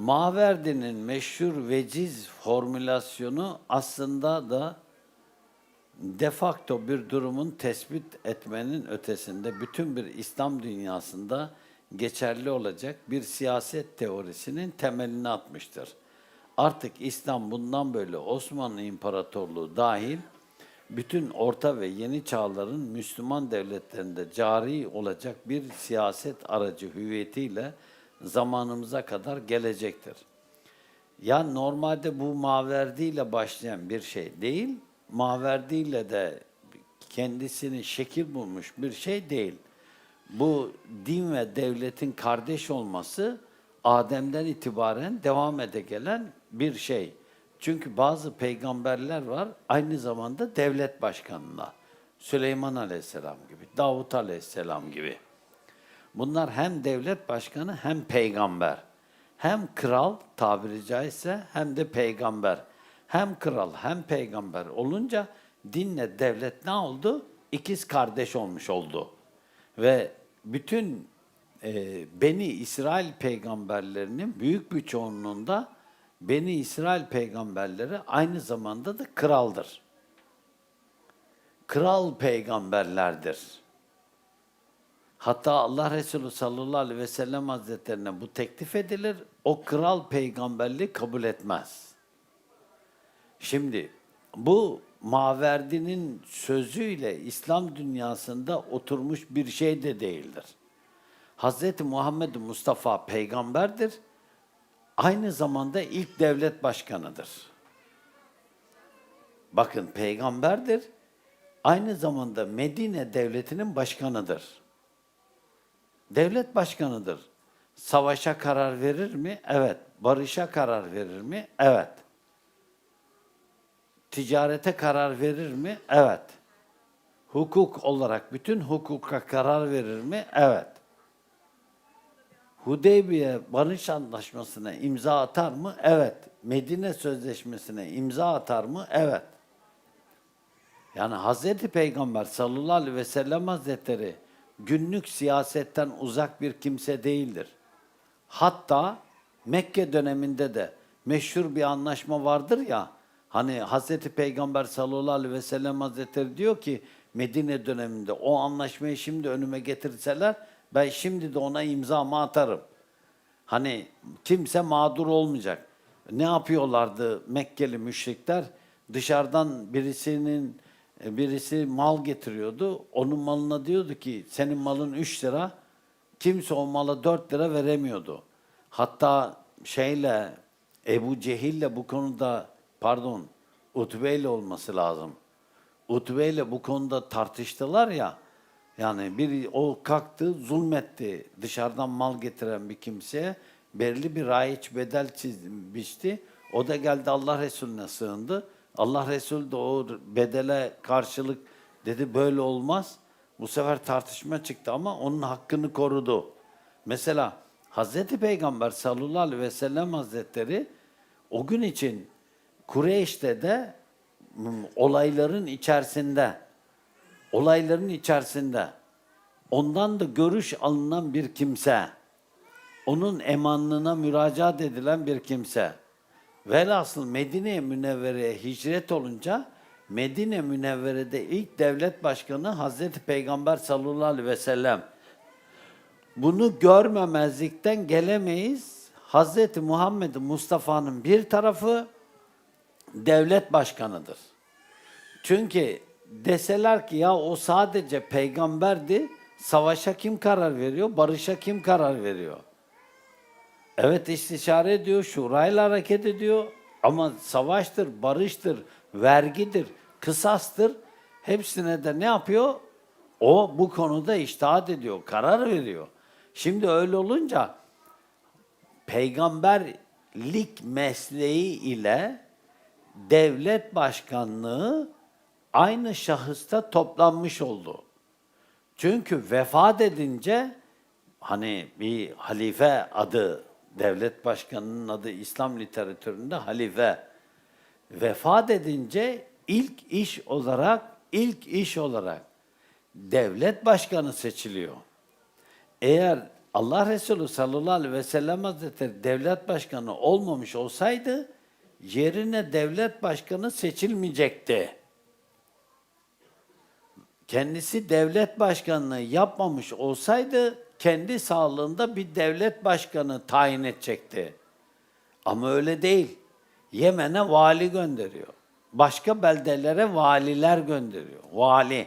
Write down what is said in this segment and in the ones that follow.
Maverdi'nin meşhur veciz formülasyonu aslında da de facto bir durumun tespit etmenin ötesinde bütün bir İslam dünyasında geçerli olacak bir siyaset teorisinin temelini atmıştır. Artık İslam bundan böyle Osmanlı İmparatorluğu dahil bütün orta ve yeni çağların Müslüman devletlerinde cari olacak bir siyaset aracı hüviyetiyle zamanımıza kadar gelecektir. Ya normalde bu Maverdi ile başlayan bir şey değil, Maverdi ile de kendisini şekil bulmuş bir şey değil. Bu din ve devletin kardeş olması Adem'den itibaren devam ede gelen bir şey. Çünkü bazı peygamberler var aynı zamanda devlet başkanına. Süleyman Aleyhisselam gibi, Davut Aleyhisselam gibi. Bunlar hem devlet başkanı hem peygamber. Hem kral tabiri caizse hem de peygamber. Hem kral hem peygamber olunca dinle devlet ne oldu? İkiz kardeş olmuş oldu. Ve bütün e, Beni İsrail peygamberlerinin büyük bir çoğunluğunda Beni İsrail peygamberleri aynı zamanda da kraldır. Kral peygamberlerdir. Hatta Allah Resulü sallallahu aleyhi ve sellem hazretlerine bu teklif edilir. O kral peygamberliği kabul etmez. Şimdi bu Maverdi'nin sözüyle İslam dünyasında oturmuş bir şey de değildir. Hz. Muhammed Mustafa peygamberdir. Aynı zamanda ilk devlet başkanıdır. Bakın peygamberdir. Aynı zamanda Medine devletinin başkanıdır. Devlet başkanıdır. Savaşa karar verir mi? Evet. Barışa karar verir mi? Evet. Ticarete karar verir mi? Evet. Hukuk olarak bütün hukuka karar verir mi? Evet. Hudeybiye Barış Antlaşması'na imza atar mı? Evet. Medine Sözleşmesi'ne imza atar mı? Evet. Yani Hazreti Peygamber sallallahu aleyhi ve sellem Hazretleri günlük siyasetten uzak bir kimse değildir. Hatta Mekke döneminde de meşhur bir anlaşma vardır ya, hani Hazreti Peygamber sallallahu aleyhi ve sellem Hazretleri diyor ki Medine döneminde o anlaşmayı şimdi önüme getirseler ben şimdi de ona imzamı atarım. Hani kimse mağdur olmayacak. Ne yapıyorlardı Mekkeli müşrikler? Dışarıdan birisinin birisi mal getiriyordu. Onun malına diyordu ki senin malın 3 lira. Kimse o mala 4 lira veremiyordu. Hatta şeyle Ebu Cehil'le bu konuda pardon Utbe ile olması lazım. Utbe ile bu konuda tartıştılar ya. Yani bir o kalktı zulmetti dışarıdan mal getiren bir kimseye belirli bir raiç bedel çizmişti. O da geldi Allah Resulüne sığındı. Allah Resulü de o bedele karşılık dedi böyle olmaz. Bu sefer tartışma çıktı ama onun hakkını korudu. Mesela Hazreti Peygamber sallallahu aleyhi ve sellem Hazretleri o gün için Kureyş'te de olayların içerisinde olayların içerisinde ondan da görüş alınan bir kimse, onun emanlığına müracaat edilen bir kimse. Velhasıl Medine Münevvere'ye hicret olunca Medine Münevvere'de ilk devlet başkanı Hazreti Peygamber sallallahu aleyhi ve sellem. Bunu görmemezlikten gelemeyiz. Hazreti Muhammed Mustafa'nın bir tarafı devlet başkanıdır. Çünkü deseler ki ya o sadece peygamberdi, savaşa kim karar veriyor, barışa kim karar veriyor? Evet istişare ediyor, şurayla hareket ediyor ama savaştır, barıştır, vergidir, kısastır. Hepsine de ne yapıyor? O bu konuda iştahat ediyor, karar veriyor. Şimdi öyle olunca peygamberlik mesleği ile devlet başkanlığı aynı şahısta toplanmış oldu. Çünkü vefat edince hani bir halife adı devlet başkanının adı İslam literatüründe halife vefat edince ilk iş olarak ilk iş olarak devlet başkanı seçiliyor. Eğer Allah Resulü sallallahu aleyhi ve sellem Hazretleri devlet başkanı olmamış olsaydı yerine devlet başkanı seçilmeyecekti. Kendisi devlet başkanlığı yapmamış olsaydı kendi sağlığında bir devlet başkanı tayin edecekti. Ama öyle değil. Yemen'e vali gönderiyor. Başka beldelere valiler gönderiyor. Vali.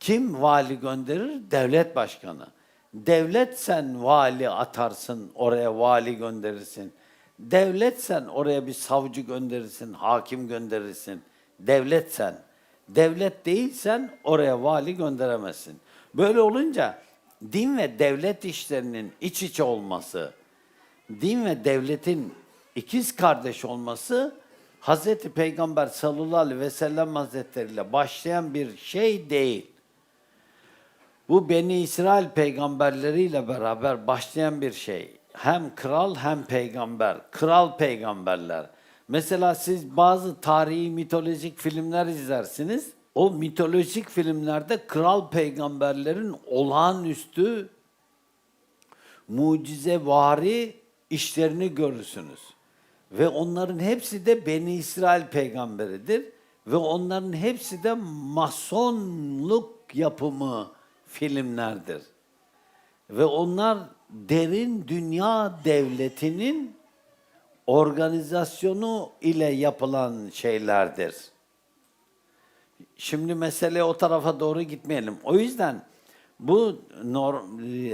Kim vali gönderir? Devlet başkanı. Devlet sen vali atarsın, oraya vali gönderirsin. Devlet sen oraya bir savcı gönderirsin, hakim gönderirsin. Devlet sen. Devlet değilsen oraya vali gönderemezsin. Böyle olunca din ve devlet işlerinin iç içe olması, din ve devletin ikiz kardeş olması Hazreti Peygamber sallallahu aleyhi ve sellem hazretleriyle başlayan bir şey değil. Bu Beni İsrail peygamberleriyle beraber başlayan bir şey. Hem kral hem peygamber. Kral peygamberler. Mesela siz bazı tarihi mitolojik filmler izlersiniz. O mitolojik filmlerde kral peygamberlerin olağanüstü mucizevari işlerini görürsünüz. Ve onların hepsi de Beni İsrail peygamberidir. Ve onların hepsi de masonluk yapımı filmlerdir. Ve onlar derin dünya devletinin organizasyonu ile yapılan şeylerdir. Şimdi mesele o tarafa doğru gitmeyelim. O yüzden bu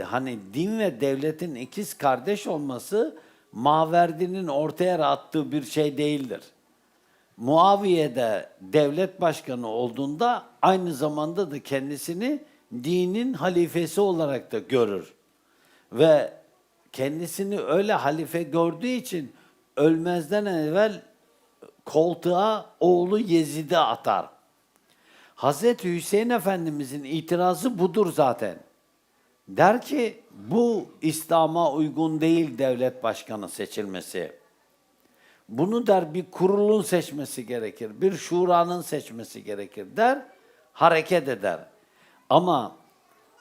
hani din ve devletin ikiz kardeş olması Maverdi'nin ortaya attığı bir şey değildir. Muaviye de devlet başkanı olduğunda aynı zamanda da kendisini dinin halifesi olarak da görür. Ve kendisini öyle halife gördüğü için ölmezden evvel koltuğa oğlu Yezid'i atar. Hazreti Hüseyin Efendimizin itirazı budur zaten. Der ki bu İslam'a uygun değil devlet başkanı seçilmesi. Bunu der bir kurulun seçmesi gerekir, bir şuranın seçmesi gerekir der, hareket eder. Ama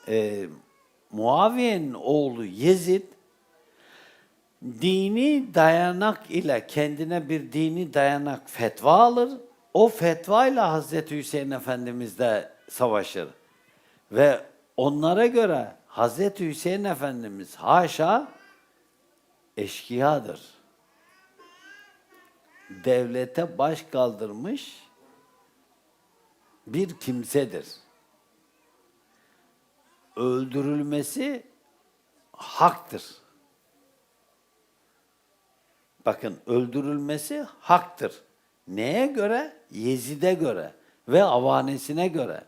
e, Muaviye'nin oğlu Yezid dini dayanak ile kendine bir dini dayanak fetva alır. O fetva ile Hazreti Hüseyin Efendimiz de savaşır. Ve onlara göre Hazreti Hüseyin Efendimiz haşa eşkıyadır. Devlete baş kaldırmış bir kimsedir. Öldürülmesi haktır. Bakın öldürülmesi haktır. Neye göre? Yezid'e göre ve avanesine göre.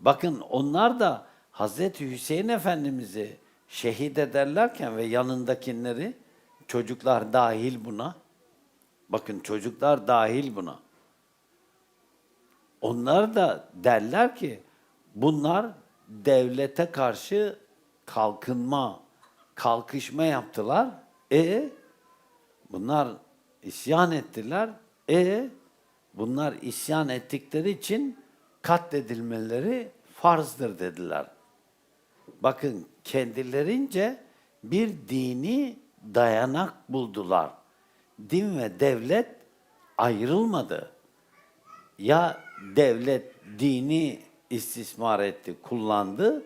Bakın onlar da Hazreti Hüseyin Efendimiz'i şehit ederlerken ve yanındakileri çocuklar dahil buna. Bakın çocuklar dahil buna. Onlar da derler ki bunlar devlete karşı kalkınma, kalkışma yaptılar. E bunlar isyan ettiler. E bunlar isyan ettikleri için katledilmeleri farzdır dediler. Bakın kendilerince bir dini dayanak buldular. Din ve devlet ayrılmadı. Ya devlet dini istismar etti, kullandı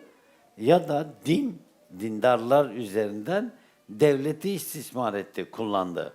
ya da din dindarlar üzerinden devleti istismar etti, kullandı.